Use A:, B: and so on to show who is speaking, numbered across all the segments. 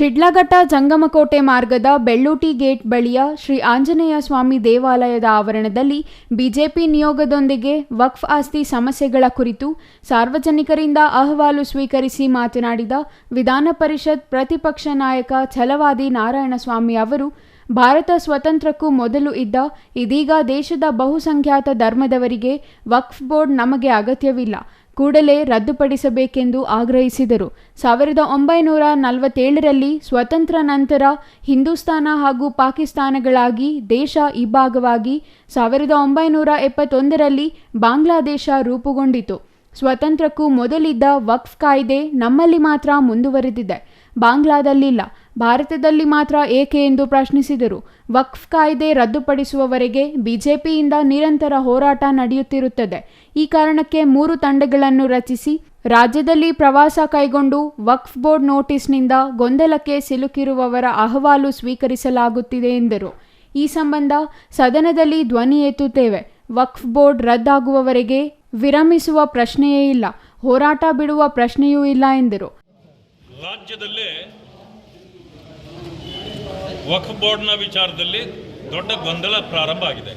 A: ಶಿಡ್ಲಘಟ್ಟ ಜಂಗಮಕೋಟೆ ಮಾರ್ಗದ ಬೆಳ್ಳೂಟಿ ಗೇಟ್ ಬಳಿಯ ಶ್ರೀ ಆಂಜನೇಯ ಸ್ವಾಮಿ ದೇವಾಲಯದ ಆವರಣದಲ್ಲಿ ಬಿಜೆಪಿ ನಿಯೋಗದೊಂದಿಗೆ ವಕ್ಫ್ ಆಸ್ತಿ ಸಮಸ್ಯೆಗಳ ಕುರಿತು ಸಾರ್ವಜನಿಕರಿಂದ ಅಹವಾಲು ಸ್ವೀಕರಿಸಿ ಮಾತನಾಡಿದ ವಿಧಾನ ಪರಿಷತ್ ಪ್ರತಿಪಕ್ಷ ನಾಯಕ ಛಲವಾದಿ ನಾರಾಯಣಸ್ವಾಮಿ ಅವರು, ಭಾರತ ಸ್ವತಂತ್ರಕ್ಕೂ ಮೊದಲು ಇದ್ದ ಇದೀಗ ದೇಶದ ಬಹುಸಂಖ್ಯಾತ ಧರ್ಮದವರಿಗೆ ವಕ್ಫ್ ಬೋರ್ಡ್ ನಮಗೆ ಅಗತ್ಯವಿಲ್ಲ. ಕೂಡಲೇ ರದ್ದುಪಡಿಸಬೇಕೆಂದು ಆಗ್ರಹಿಸಿದರು. ಸಾವಿರದ ಒಂಬೈನೂರ ನಲವತ್ತೇಳರಲ್ಲಿ ಸ್ವತಂತ್ರ ನಂತರ ಹಿಂದೂಸ್ತಾನ ಹಾಗೂ ಪಾಕಿಸ್ತಾನಗಳಾಗಿ ದೇಶ ಇಬ್ಬಾಗವಾಗಿ ಸಾವಿರದ ಒಂಬೈನೂರ ಎಪ್ಪತ್ತೊಂದರಲ್ಲಿ ಬಾಂಗ್ಲಾದೇಶ ರೂಪುಗೊಂಡಿತು. ಸ್ವತಂತ್ರಕ್ಕೂ ಮೊದಲಿದ್ದ ವಕ್ಫ್ ಕಾಯ್ದೆ ನಮ್ಮಲ್ಲಿ ಮಾತ್ರ ಮುಂದುವರೆದಿದೆ. ಬಾಂಗ್ಲಾದಲ್ಲಿಲ್ಲ. ಭಾರತದಲ್ಲಿ ಮಾತ್ರ ಏಕೆ ಎಂದು ಪ್ರಶ್ನಿಸಿದರು. ವಕ್ಫ್ ಕಾಯ್ದೆ ರದ್ದುಪಡಿಸುವವರೆಗೆ ಬಿಜೆಪಿಯಿಂದ ನಿರಂತರ ಹೋರಾಟ ನಡೆಯುತ್ತಿರುತ್ತದೆ. ಈ ಕಾರಣಕ್ಕೆ ಮೂರು ತಂಡಗಳನ್ನು ರಚಿಸಿ, ರಾಜ್ಯದಲ್ಲಿ ಪ್ರವಾಸ ಕೈಗೊಂಡು ವಕ್ಫ್ ಬೋರ್ಡ್ ನೋಟಿಸ್ನಿಂದ ಗೊಂದಲಕ್ಕೆ ಸಿಲುಕಿರುವವರ ಅಹವಾಲು ಸ್ವೀಕರಿಸಲಾಗುತ್ತಿದೆ ಎಂದರು. ಈ ಸಂಬಂಧ ಸದನದಲ್ಲಿ ಧ್ವನಿ ಎತ್ತುತ್ತೇವೆ. ವಕ್ಫ್ ಬೋರ್ಡ್ ರದ್ದಾಗುವವರೆಗೆ ವಿರಮಿಸುವ ಪ್ರಶ್ನೆಯೇ ಇಲ್ಲ. ಹೋರಾಟ ಬಿಡುವ ಪ್ರಶ್ನೆಯೂ ಇಲ್ಲ ಎಂದರು.
B: ರಾಜ್ಯದಲ್ಲೇ ವಕ್ಫ್ ಬೋರ್ಡ್ನ ವಿಚಾರದಲ್ಲಿ ದೊಡ್ಡ ಗೊಂದಲ ಪ್ರಾರಂಭ ಆಗಿದೆ.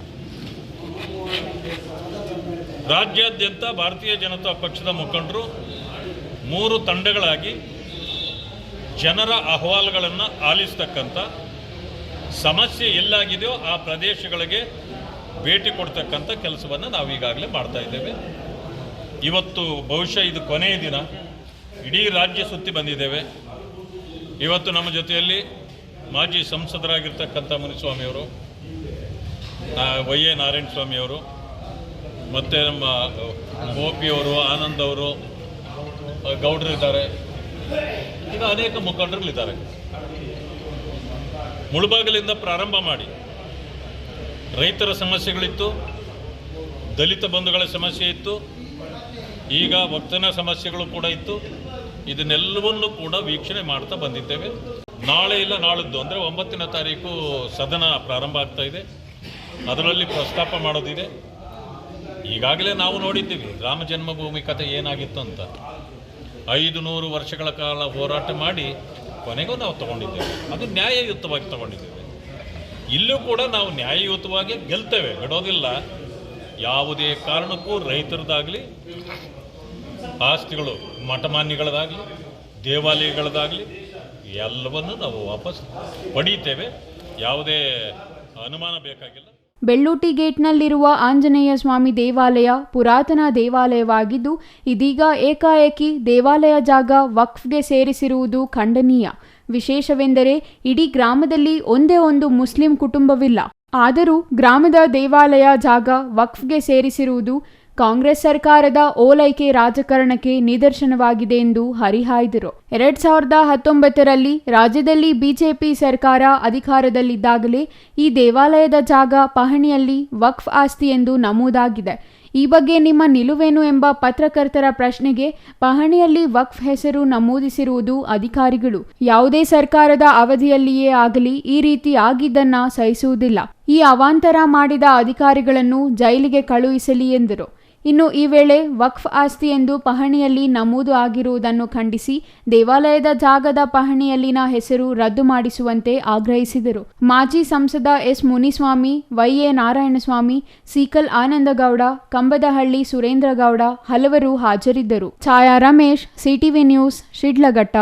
B: ರಾಜ್ಯಾದ್ಯಂತ ಭಾರತೀಯ ಜನತಾ ಪಕ್ಷದ ಮುಖಂಡರು ಮೂರು ತಂಡಗಳಾಗಿ ಜನರ ಅಹವಾಲುಗಳನ್ನು ಆಲಿಸ್ತಕ್ಕಂಥ ಸಮಸ್ಯೆ ಎಲ್ಲಾಗಿದೆಯೋ ಆ ಪ್ರದೇಶಗಳಿಗೆ ಭೇಟಿ ಕೊಡ್ತಕ್ಕಂಥ ಕೆಲಸವನ್ನು ನಾವು ಈಗಾಗಲೇ ಮಾಡ್ತಾ ಇದ್ದೇವೆ. ಇವತ್ತು ಬಹುಶಃ ಇದು ಕೊನೆಯ ದಿನ. ಇಡೀ ರಾಜ್ಯ ಸುತ್ತಿ ಬಂದಿದ್ದೇವೆ. ಇವತ್ತು ನಮ್ಮ ಜೊತೆಯಲ್ಲಿ ಮಾಜಿ ಸಂಸದರಾಗಿರ್ತಕ್ಕಂಥ ಮುನಿಸ್ವಾಮಿಯವರು ವೈ ಎ ನಾರಾಯಣ ಸ್ವಾಮಿಯವರು ಮತ್ತು ನಮ್ಮ ಗೋಪಿಯವರು ಆನಂದ್ ಅವರು ಗೌಡ್ರಿದ್ದಾರೆ ಇನ್ನು ಅನೇಕ ಮುಖಂಡರುಗಳಿದ್ದಾರೆ. ಮುಳುಬಾಗಿಲಿಂದ ಪ್ರಾರಂಭ ಮಾಡಿ ರೈತರ ಸಮಸ್ಯೆಗಳಿತ್ತು, ದಲಿತ ಬಂಧುಗಳ ಸಮಸ್ಯೆ ಇತ್ತು, ಈಗ ವಕ್ತನ ಸಮಸ್ಯೆಗಳು ಕೂಡ ಇತ್ತು. ಇದನ್ನೆಲ್ಲವನ್ನೂ ಕೂಡ ವೀಕ್ಷಣೆ ಮಾಡ್ತಾ ಬಂದಿದ್ದೇವೆ. ನಾಳೆ ಇಲ್ಲ, ನಾಳಿದ್ದು. ಅಂದರೆ ಒಂಬತ್ತನೇ ತಾರೀಕು ಸದನ ಪ್ರಾರಂಭ ಆಗ್ತಾ ಇದೆ. ಅದರಲ್ಲಿ ಪ್ರಸ್ತಾಪ ಮಾಡೋದಿದೆ. ಈಗಾಗಲೇ ನಾವು ನೋಡಿದ್ದೀವಿ, ರಾಮ ಜನ್ಮಭೂಮಿ ಕಥೆ ಏನಾಗಿತ್ತು ಅಂತ. ಐದು ನೂರು ವರ್ಷಗಳ ಕಾಲ ಹೋರಾಟ ಮಾಡಿ ಕೊನೆಗೂ ನಾವು ತಗೊಂಡಿದ್ದೇವೆ. ಅದು ನ್ಯಾಯಯುತವಾಗಿ ತಗೊಂಡಿದ್ದೇವೆ. ಇಲ್ಲೂ ಕೂಡ ನಾವು ನ್ಯಾಯಯುತವಾಗಿ ಗೆಲ್ತೇವೆ. ಬಿಡೋದಿಲ್ಲ. ಯಾವುದೇ ಕಾರಣಕ್ಕೂ ರೈತರದಾಗಲಿ, ಆಸ್ತಿಗಳು ಮಠಮಾನ್ಯಗಳದಾಗಲಿ, ದೇವಾಲಯಗಳದಾಗಲಿ ಎಲ್ಲವನ್ನು ನಾವು ವಾಪಸ್ ಪಡೀತೇವೆ ಯಾವುದೇ ಅನುಮಾನ ಬೇಕಾಗಿಲ್ಲ.
A: ಬೆಳ್ಳೂಟಿ ಗೇಟ್ನಲ್ಲಿರುವ ಆಂಜನೇಯ ಸ್ವಾಮಿ ದೇವಾಲಯ ಪುರಾತನ ದೇವಾಲಯವಾಗಿದ್ದು, ಇದೀಗ ಏಕಾಏಕಿ ದೇವಾಲಯ ಜಾಗ ವಕ್ಫ್ಗೆ ಸೇರಿಸಿರುವುದು ಖಂಡನೀಯ. ವಿಶೇಷವೆಂದರೆ, ಇಡೀ ಗ್ರಾಮದಲ್ಲಿ ಒಂದೇ ಒಂದು ಮುಸ್ಲಿಂ ಕುಟುಂಬವಿಲ್ಲ. ಆದರೂ ಗ್ರಾಮದ ದೇವಾಲಯ ಜಾಗ ವಕ್ಫ್ಗೆ ಸೇರಿಸಿರುವುದು ಕಾಂಗ್ರೆಸ್ ಸರ್ಕಾರದ ಓಲೈಕೆ ರಾಜಕಾರಣಕ್ಕೆ ನಿದರ್ಶನವಾಗಿದೆ ಎಂದು ಹರಿಹಾಯ್ದರು. ಎರಡ್ ಸಾವಿರದ ಹತ್ತೊಂಬತ್ತರಲ್ಲಿ ರಾಜ್ಯದಲ್ಲಿ ಬಿಜೆಪಿ ಸರ್ಕಾರ ಅಧಿಕಾರದಲ್ಲಿದ್ದಾಗಲೇ ಈ ದೇವಾಲಯದ ಜಾಗ ಪಹಣಿಯಲ್ಲಿ ವಕ್ಫ್ ಆಸ್ತಿ ಎಂದು ನಮೂದಾಗಿದೆ. ಈ ಬಗ್ಗೆ ನಿಮ್ಮ ನಿಲುವೇನು ಎಂಬ ಪತ್ರಕರ್ತರ ಪ್ರಶ್ನೆಗೆ ಪಹಣಿಯಲ್ಲಿ ವಕ್ಫ್ ಹೆಸರು ನಮೂದಿಸಿರುವುದು ಅಧಿಕಾರಿಗಳು. ಯಾವುದೇ ಸರ್ಕಾರದ ಅವಧಿಯಲ್ಲಿಯೇ ಆಗಲಿ ಈ ರೀತಿ ಆಗಿದ್ದನ್ನ ಸಹಿಸುವುದಿಲ್ಲ. ಈ ಅವಾಂತರ ಮಾಡಿದ ಅಧಿಕಾರಿಗಳನ್ನು ಜೈಲಿಗೆ ಕಳುಹಿಸಲಿ ಎಂದರು. ಇನ್ನು ಈ ವೇಳೆ ವಕ್ಫ್ ಆಸ್ತಿ ಎಂದು ಪಹಣಿಯಲ್ಲಿ ನಮೂದು ಆಗಿರುವುದನ್ನು ಖಂಡಿಸಿ ದೇವಾಲಯದ ಜಾಗದ ಪಹಣಿಯಲ್ಲಿನ ಹೆಸರು ರದ್ದು ಮಾಡಿಸುವಂತೆ ಆಗ್ರಹಿಸಿದರು. ಮಾಜಿ ಸಂಸದ S Muniswamy, Y A Narayanaswamy, Seekal Anandagowda, Kambadahalli Surendragowda ಹಲವರು ಹಾಜರಿದ್ದರು. ಛಾಯಾ ರಮೇಶ್, ಸಿಟಿವಿ ನ್ಯೂಸ್, ಶಿಡ್ಲಘಟ್ಟ.